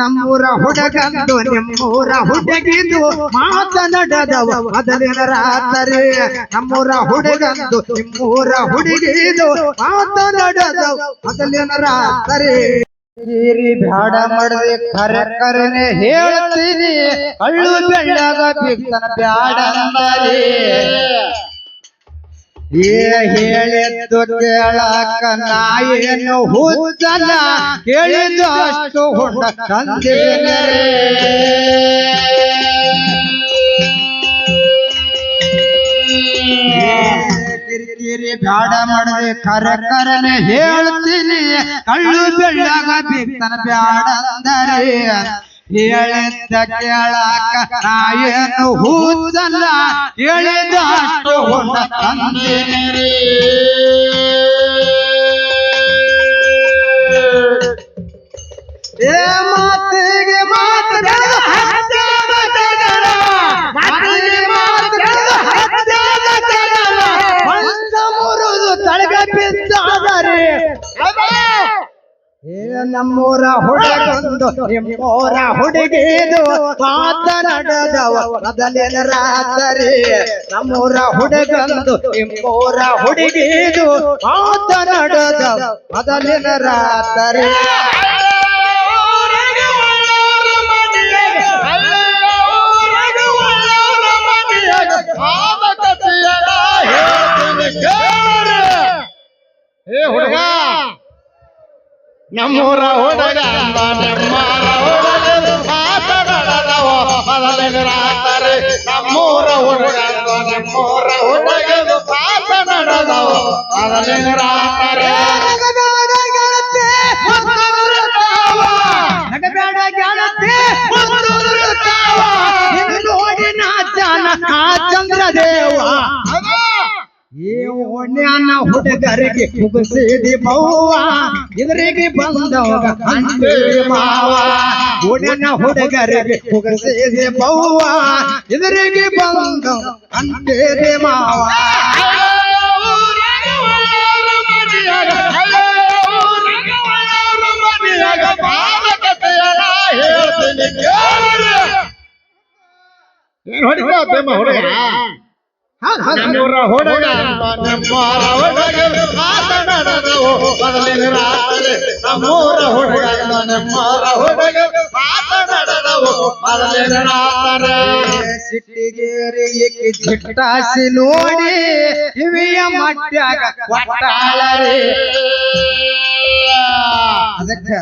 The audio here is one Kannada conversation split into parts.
ನಮ್ಮೂರ ಹುಡುಗಂದು, ನಿಮ್ಮೂರ ಹುಡುಗಿದು ಮಾತನಾಡದವ ಮೊದಲಿನ ರಾತ್ರಿ ನಮ್ಮೂರ ಹುಡುಗಂದು, ನಿಮ್ಮೂರ ಹುಡುಗಿದು ಮಾತನಾಡದವ ಮೊದಲಿನ ರಾತ್ರಿ ಹೀರಿ ಬ್ಯಾಡ ಮಾಡದೆ, ಕರೆ ಕರೆನೆ ಹೇಳ್ತೀನಿ. ಕಳ್ಳು ಬೆಳ್ಳಾಗ ಬಿತ್ತನ ಬ್ಯಾಡ ಹೇಳಿದ್ದು ಕೇಳಕ ನಾ ಏನು ಹುಚ್ಚಲ್ಲ, ಕೇಳಿದ್ದು ಅಷ್ಟು ಹುಡ್ಡ ತಂದೇನೆ ಬ್ಯಾಡ ಮಾಡದೆ, ಕರ ಕರನೆ ಹೇಳ್ತೀನಿ, ಕಳ್ಳು ಬೆಳ್ಳಾಗ ಬಿತ್ತನ ಬ್ಯಾಡ ಅಂದರಿ. ಹೇಳಿದ್ದ ಕೇಳಾಕ ನಾಯನು ಹೂದಲ್ಲ ಹೇಳಿದ ಅಷ್ಟು ಏ ಮಾತಿಗೆ ಮುರಿದು ತಳಗ ಬಿದ್ದಾದರೆ ನಮ್ಮೂರ ಹುಡುಗಂದು, ನಿಮ್ಮೂರ ಹುಡುಗಿದು ಮಾತನಾಡದವ ಮೊದಲಿನ ರಾತ್ರಿ. ನಮ್ಮೂರ ಹುಡುಗಂದು, ನಿಮ್ಮೂರ ಹುಡುಗಿದು ಮಾತನಾಡದವ ಮೊದಲಿನ ರಾತ್ರಿ. ಏ, ಹುಡುಗ. ನಮ್ಮೂರ ಹುಡುಗ ನಮ್ಮರ ಹುಡುಗ ಮಾತನಾಡದವ ಮೊದಲಿನ ರಾತ್ರಿ ನಮ್ಮೂರ ಹುಡುಗ ನಮ್ಮೂರ ನಗಬೇಡ ಗೆಳತಿ, ಓಣ್ಯಾನ ಹುಡುಗರಿಗೆ ಮುಗಿಸಿದಿ ಬವ್ವ ಇದರಿಗೆ ಬಂದವಾಗ ಅಂಟಿ ಮಾವ ಓಣ್ಯಾನ ಹುಡುಗರಿಗೆ ಮುಗಿಸಿದಿ ಬವ್ವ ಇದರಿಗೆ ಬಂದ ಅಂಟೇರಿ ಮಾವ ಏನ್ ಹೊಡಿತಾ ಹುಡುಗ ನಮ್ಮೂರ ಹುಡುಗ ನಮ್ಮೂರ ಹುಡುಗ ಮಾತನಾಡದವು ಮೊದಲಿನ ರಾತ್ರಿ ನಮ್ಮೂರ ಹುಡುಗ ನಮ್ಮೂರ ಹುಡುಗ ಮಾತನಾಡದವು ಮೊದಲಿನ ರಾತ್ರಿ. ಸಿಟ್ಟಿಗೇರಿ ಚಿಟ್ಟಾಸಿ ನೋಡಿ ಕಿವಿಯ ಮಟ್ಟಾಗ ಒಟ್ಟಾಳರಿ. ಅದಕ್ಕೆ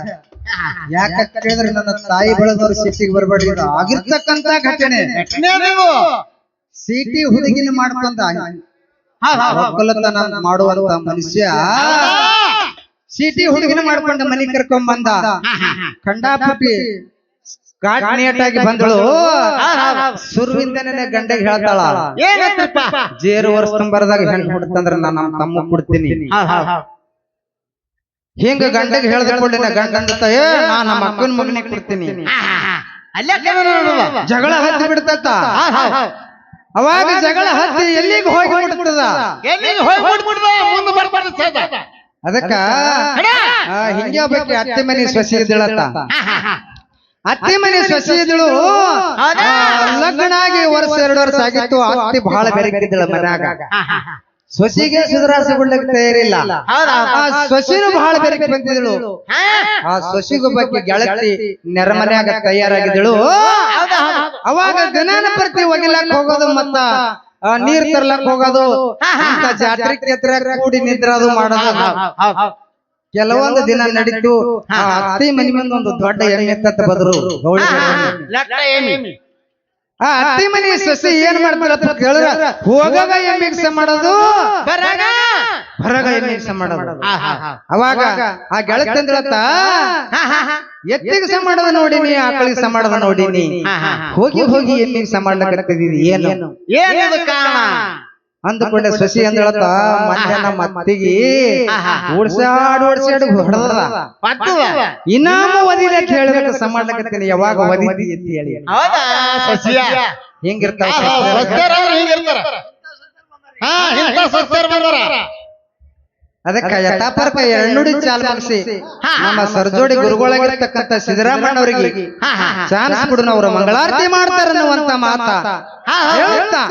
ಯಾಕ ಕೇಳಿದ್ರೆ ನನ್ನ ತಾಯಿ ಬೆಳೆದವರು ಸಿಟ್ಟಿಗೆ ಬರಬೇಡಿ ಆಗಿರ್ತಕ್ಕಂತ ಘಟನೆ ನೀವು. ಸಿಟಿ ಹುಡುಗಿನ ಮಾಡ್ಕೊಂಡ ಒಕ್ಕಲತನ ಮಾಡುವಂತ ಮನುಷ್ಯ. ಸಿಟಿ ಹುಡುಗಿನ ಮಾಡ್ಕೊಂಡ ಮನಿ ಕರ್ಕೊಂಡ್ ಬಂದ ಖಂಡಾಪುಟಿ ಘಾಟ್ ನಿಯಟಾಗಿ ಬಂದಳು. ಸುರುವಿಂದನೇ ಗಂಡಗೆ ಹೇಳ್ತಾಳ. ಏನಂತ್ರಪ್ಪ ಜೇರು ವರ್ಷ ಬರದಾಗ ಹೆಣ್ಣು ಹುಡ್ತಂದ್ರ ನಾನು ನಮ್ಮ ತಮ್ಮ ಕೊಡ್ತೀನಿ. ಹಿಂಗ ಗಂಡಗೆ ಹೇಳ್ದ ಕೂಡಲೇ ಗಂಡ ಅಂದತ್ತ, ಏ ನಾ ನಮ್ಮ ಅಕ್ಕನ ಮಗನಿಗೆ ಕೊಡ್ತೀನಿ. ಜಗಳ ಹತ್ತಿ ಬಿಡ್ತತ್ತ ಅವಾಗ ಜಗಳ ಹತ್ತಿ ಎಲ್ಲಿಗೆ ಹೋಗಿ ಬಿಡ್ತದ ಎಲ್ಲಿಗೆ ಹೋಗಿ ಬಿಡ್ಬಿಡ್ದ ಮುಂದೆ ಬರ್ಬಾರ್ದು ಸದ ಅದಕ್ಕ ಹಿಂಗೆ ಒಬ್ಬಾಕಿ ಅತ್ತೆ ಮನೆ ಸೊಸಿ ಇದ್ದಳತ್ತ. ಅತ್ತೆ ಮನೆ ಸೊಸಿ ಇದ್ದಳು. ಲಗ್ನಾಗಿ ಲಗ್ನ ಆಗಿ ವರ್ಷ ಎರಡು ವರ್ಷ ಆಗಿತ್ತು ಅತ್ತಿ ಬಹಳ ಬೆರಗಿದ್ದಳ ಮನ್ಯಾಗ. ಸೊಸಿಗೆ ಸುಧಾರಿಸಿಕೊಳ್ಳಕ್ ತಯಾರಿಲ್ಲ. ಆ ಸೊಸಿನೂ ಬಹಳ ಬೇರೆ ಬಂದಿದಳು ಆ ಸೊಸಿಗೊಬ್ಬಕ್ಕೆ ಗೆಳತಿ ನೆರಮನ್ಯಾಗ ತಯಾರಾಗಿದ್ದಳು. ಅವಾಗ ದಿನಾನ ಪ್ರತಿ ಒಗಿಲಕ್ ಹೋಗೋದು ಮತ್ತ ನೀರ್ ತರ್ಲಕ್ ಹೋಗೋದು ಜಾತ್ರೆ ಕೆತ್ರ ಕೂಡಿ ನಿದ್ರದು ಮಾಡೋದು. ಕೆಲವೊಂದು ದಿನ ನಡೀತು ಆ ಅತ್ತಿ ಮನಿ ಮುಂದೆ ಒಂದು ದೊಡ್ಡ ಎಮ್ಮೆ ತತ್ತ ಬದ್ರು. ಗೌಳಿ. ಆ ಅತ್ತಿ ಮನಿ ಸಸಿ ಏನ್ ಮಾಡ್ತಾರಪ್ಪ ಕೇಳಿದ್ರ? ಹೋಗಾಗ ಎಮ್ಮಿಗ್ಸ ಮಾಡೋದು? ಹೊರಗ ಎಮ್ಮಿಗ್ಸ ಮಾಡೋದು? ಅವಾಗ ಆ ಗೆಳತಂದ್ರತ್ತ ಎತ್ತಿಗೆ ಸ ಮಾಡೋದ ನೋಡಿನಿ ಆಕಳಿಗೆ ಸ ಮಾಡೋದ ನೋಡಿನಿ. ಹೋಗಿ ಹೋಗಿ ಎಮ್ಮಿಗೆ ಸ ಮಾಡ್ಲಕತ್ತಿದೀನಿ ಏನು? ಏನಿದು ಕಾರಣ ಅಂದುಕೊಂಡೆ ಸಸಿ ಅಂದಳತ್ತ ಮೊನ್ನೆ ನಮ್ಮ ಅತ್ತಿಗೆ ಓಡ್ಸಾಡ್ ಓಡ್ಸಾಡ್ ಹೊಡೆದ ಇನ್ನಾಮ ಇನಾಮ ಒದಿಲ್ಲ ಅಂತ ಹೇಳಿದ್ರೆ ಸ ಮಾಡ್ಲಕತ್ತೀನಿ ಯಾವಾಗ ಒದಿದಿ ಅಂತ ಹೇಳಿ. ಹೌದಾ? ಸಸ್ಯ. ಹಿಂಗಿರ್ತಾವ ಹಿಂಗಿರ್ತಾರ? ಹಾ ಇಂಥ ಸಸ್ಯರ ಬಂದಾರ ಅದಕ್ಕ ಯಥಾಪರ್ಕ ಎರಡುಡಿ ಚಾಲ್ ಮುಗಿಸಿ. ನಮ್ಮ ಸರ್ಜೋಡಿ ಗುರುಗಳಾಗಿರ್ತಕ್ಕಂಥ ಸಿದ್ದರಾಮಣ್ಣವರಿಗೆ ಅವರಿಗೆ ಹಾ ಹಾ ಚಾನ್ಸ್ ಬಿಡು ಅವ್ರ ಮಂಗಳಾರತಿ ಮಾಡ್ತಾರ ಅನ್ನುವಂತ ಮಾತ. ಹಾ, ಹಾ. ಹೇಳ್ತಾ.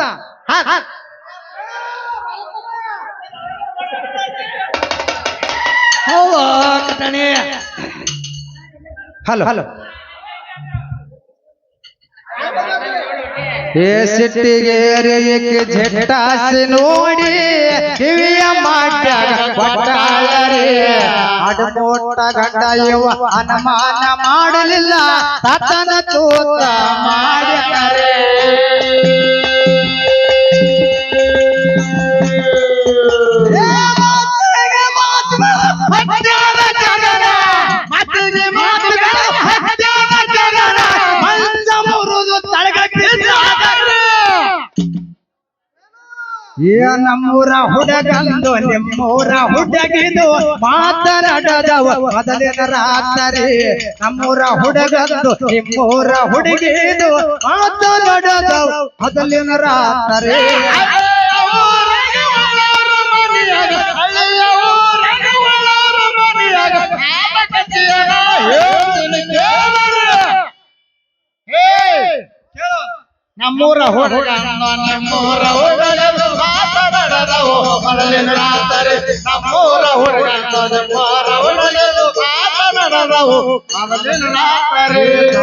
ಹಾ, ಹಾ. Hello hello. ಏ ಸಿಟ್ಟಿಗೆ ಏರಿಯಕ್ಕೆ ಜಟ್ಟಾಸಿ ನೋಡಿ ಕಿವಿಯ ಮಾಡ್ಯಾಗ ಕೊಟ್ಟಾಳರೆ. ಅಡಮೋಟ ಗಡ್ಡ ಇವ ಅನುಮಾನ ಮಾಡಲಿಲ್ಲ ತತನ ತೂತ ಮಾಡ್ಯಾರೆ ನಮ್ಮೂರ ಹುಡಗಂದು ನಿಮ್ಮೂರ ಹುಡುಗಿದು ಮಾತನಾಡದವ. ಮೊದಲಿನ ರಾತ್ರಿ ನಮ್ಮೂರ ಹುಡಗಂದು ನಿಮ್ಮೂರ ಹುಡುಗಿದು ಮಾತನಾಡದವ. ಮೊದಲಿನ ರಾತ್ರಿ ನಮ್ಮೂರ ಹುಡುಗ ನಮ್ಮೂರ ಮನೆಯಾಗ, ರಾತ್ರಿ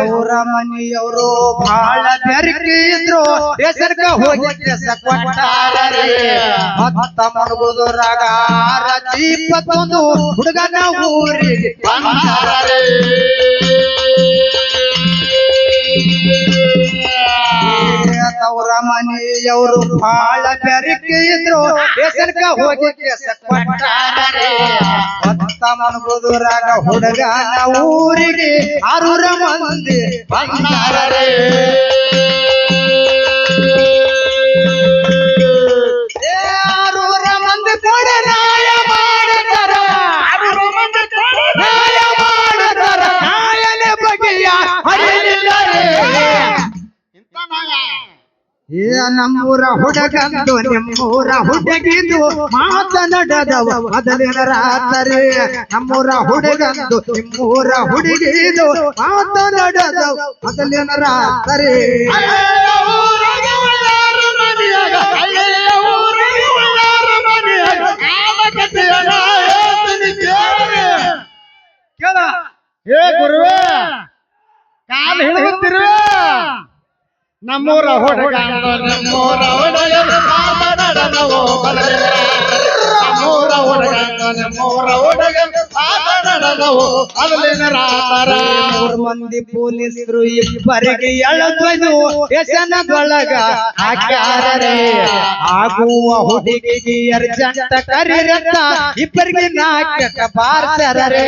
ಅವರ ಮನೆಯವರು ಬಹಳ ಬೆರಕೆ ಇದ್ರು ಹೆಸರ್ಗ ಹೋಗಿ ಕೆಸ ಕೊಟ್ಟಾರರೆ ಹತ್ತ ಮಣಗುದುರಾಗ ಇಪ್ಪತ್ತೊಂದು ಹುಡುಗನ ಊರಿಗೆ ಬಂದಾರರೆ. ಮನೆಯವರು ಬಹಳ ಬೆರಕೆ ಇದ್ರು. ಹೆಸರ್ಗ ಹೋಗಿ ಮಣಗುದುರಾಗ ಹುಡುಗನ ಊರಿಗೆ ಆರೂರ ಮಂದಿ ಬಂದಾರರೆ ನಮ್ಮೂರ ಹುಡುಗಂದು ನಿಮ್ಮೂರ ಹುಡುಗಿದು ಮಾತನಾಡದವ ಮೊದಲಿನ ರಾತ್ರಿ ನಮ್ಮೂರ ಹುಡುಗಂದು ನಿಮ್ಮೂರ ಹುಡುಗಿದು ಮಾತನಾಡದವ ಮೊದಲಿನ ರಾತ್ರಿ ಕೇಳ. ಹೇ ಗುರುವೇ ಕಾಲು ಹಿಡಿಯುತ್ತಿರುವೆ ನಮ್ಮೂರ ಹುಡುಗ ನಮ್ಮೂರ ಬರಲಿಲ್ಲ. ನಮ್ಮೂರ ಹುಡುಗ ನಮ್ಮೂರ ಅಲ್ಲಿನ ರಾತರ ಮೂರು ಮಂದಿ ಪೊಲೀಸರು ಇಬ್ಬರಿಗೆ ಎಳದ್ವನು ಎಸನದೊಳಗ ಹಾಕ್ಯಾರೇ ಆಗುವ ಹುಡುಗಿಗೆ ಅರ್ಜಂತ ಕರಿರತ್ತ ಇಬ್ಬರಿಗೆ ನಾಟಕ ಬಾರ್ಸರರೆ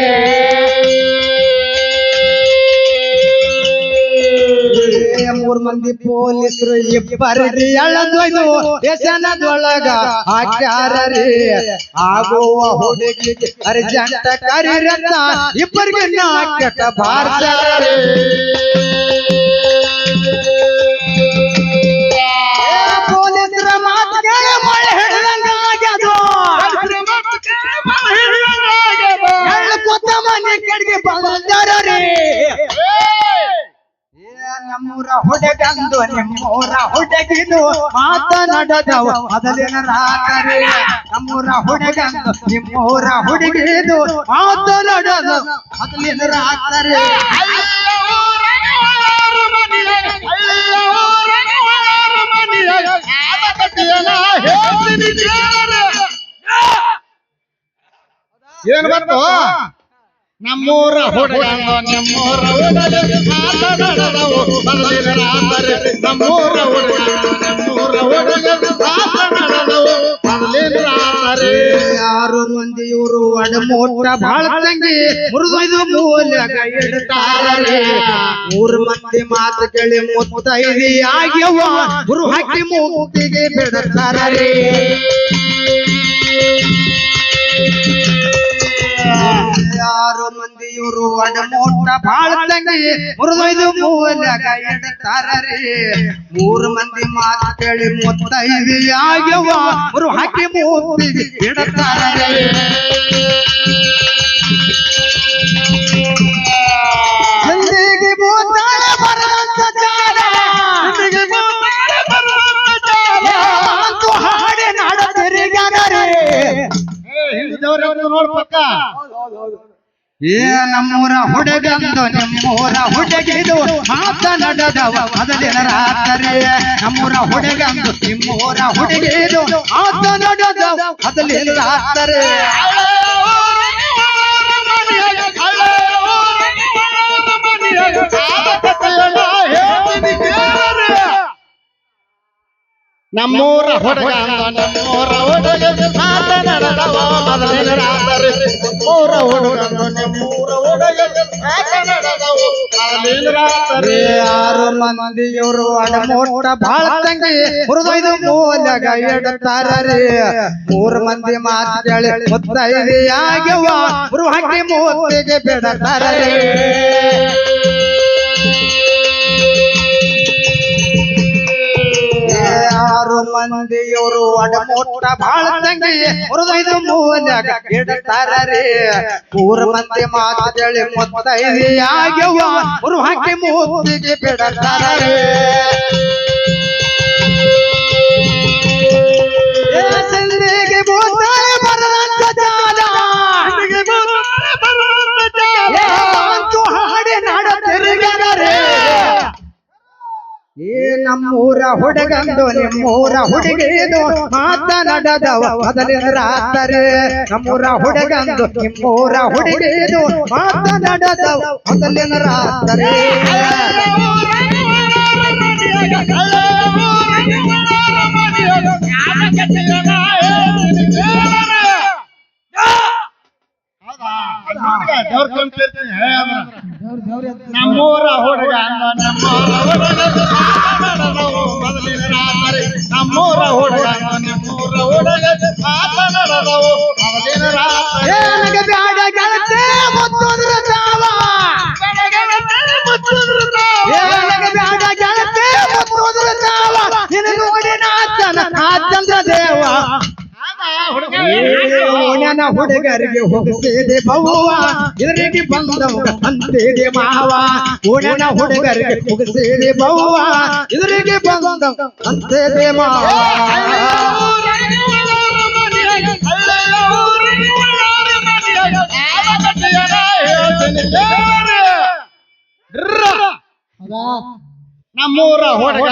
ಮೂರ್ ಮಂದಿ ಪೊಲೀಸರು ಇಬ್ಬರಿ ಎಳದೊಯ್ದು ಎಸನದೊಳಗ ಆಚಾರರಿ ಆಗುವ ಹುಡುಗಿಗೆ ಅರ್ಜೆಂಟ ಕರಿರತ್ತ. ಇಬ್ಬರಿಗೆ ನಾಟಕ ಬಾರ್ಸರರೆ. ಹುಡುಗಿದು ಮಾತನಾಡದವ ಮೊದಲಿನ ರಾತ್ರಿ ನಮ್ಮೂರ ಹುಡುಗಂದು ನಿಮ್ಮೂರ ಹುಡುಗಿದು ಮಾತನಾಡದ ಮೊದಲಿನ ರಾತ್ರಿ ಏನ್ ಬಂತು? ನಮ್ಮೂರ ಹುಡುಗ ನಮ್ಮೂರ ಹುಡುಗ ಮಾತನಾಡದವು ಮೊದಲಿನ ರಾತ್ರಿ ನಮ್ಮೂರ ಹುಡುಗ ನಮ್ಮೂರ ಹುಡುಗ ಯಾರು ಮೊದಲಿನ ರಾತ್ರಿ ಆರು ಮಂದಿ ಇವರು ಅಡಮೋಟ ಬಾಳ ತಂಗಿ ಮುರಿದೊಯ್ದು ಮೂಲ ಇಡ್ತಾರರೆ ಮೂರು ಮಂದಿ ಮಾತು ಕೇಳಿ ಮುತ್ತೈದಿ ಆಗ್ಯವ ಗುರು ಹಾಕಿ ಮುಕ್ತಿಗೆ ಬಿಡ್ತಾರರೆ ಯಾರು ಮಂದಿ ಇವರು ಅಡಮೋಟ ಬಾಳ ತಂಗಿ ಮುರಿದೊಯ್ದು ಮೂಲ್ಯಾಗ ಇಡ್ತಾರರಿ ಮೂರು ಮಂದಿ ಮಾತು ಕೇಳಿ ಮುತ್ತೈದು ಆಗ್ಯವ ಮುರು ಹಾಕಿ ಮೂತಿಗೆ ಇಡ್ತಾರರಿ ನೋಡ್ ಪಕ್ಕ ಏ ನಮ್ಮೂರ ಹುಡುಗಂದು ನಿಮ್ಮೂರ ಹುಡುಗಿದು ಮಾತನಾಡದವ ಮೊದಲಿನ ರಾತ್ರಿ ನಮ್ಮೂರ ಹುಡುಗಂದು ನಿಮ್ಮೂರ ಹುಡುಗಿದು ಮಾತನಾಡದವ ಮೊದಲಿನ ರಾತ್ರಿ ನಮ್ಮೂರ ಹೊಡಗ ನಮ್ಮೂರ ಹೊಡಗ ನಮ್ಮೂರ ನಮ್ಮೂರ ಆರು ಮಂದಿ ಇವರು ಅಡಮೋಟ ಬಾಳ ತಂಗಿ ಹುರಿದೊಯ್ದು ಮೂಲಗ ಇಡ್ತಾರರಿ ಮೂರು ಮಂದಿ ಮಾತಾಡಿ ಕೇಳಿ ಮುತ್ತೈದು ಆಗ್ಯವ ಮುರು ಹಾಕಿ ಮೂವತ್ತಿಗೆ ಬಿಡತಾರರಿ ಏ ಆರು ಮಂದಿ ಇವರು ಅಡಮೋಟ ಬಾಳ ತಂಗಿ ಹುರಿದೊಯ್ದು ಮೂಲ್ಯಾಗ ಇಡ್ತಾರರಿ ಮೂರು ಮಂದಿ ಮಾತಾಡಿ ಮೊತ್ತ ಮುತ್ತೈದು ಆಗ್ಯವ ಮುರು ಹಾಕಿ ಮೂತಿಗೆ ಬಿಡತಾರರಿ. ಹುಡುಗಂದು ನಿಮ್ಮೂರ ಹುಡುಗಿದು ಮಾತನಾಡದವ ಮೊದಲಿನ ರಾತ್ರಿ ನಮ್ಮೂರ ಹುಡುಗಂದು, ನಿಮ್ಮೂರ ಹುಡುಗಿದು ಮಾತನಾಡದವ ಮೊದಲಿನ ರಾತ್ರಿ. ನಮ್ಮೂರ ಹುಡುಗ ನಮ್ಮೂರ ಹುಡುಗ ಮಾತನಾಡದವು ಮೊದಲಿನ ರಾತ್ರಿ ನಮ್ಮೂರ ಹುಡುಗ ನಮ್ಮೂರ ಹುಡುಗ ಮಾತನಾಡದವು ಮೊದಲಿನ ರಾತ್ರಿ ಹುಡುಗರಿಗೆ ಹೋಗಿಸಿದೆ ಬವ್ವ ಇದರಿಗೆ ಬಂದವ ಅಂತಿದೆ ಮಾವ. ಓಡನ ಹುಡುಗರಿಗೆ ಹೋಗಿಸಿದೆ ಬವ್ವ ಇದರಿಗೆ ಬಂದವ ಅಂತಿದೆ ಮಾವ. ನಮ್ಮೂರ ಹುಡುಗ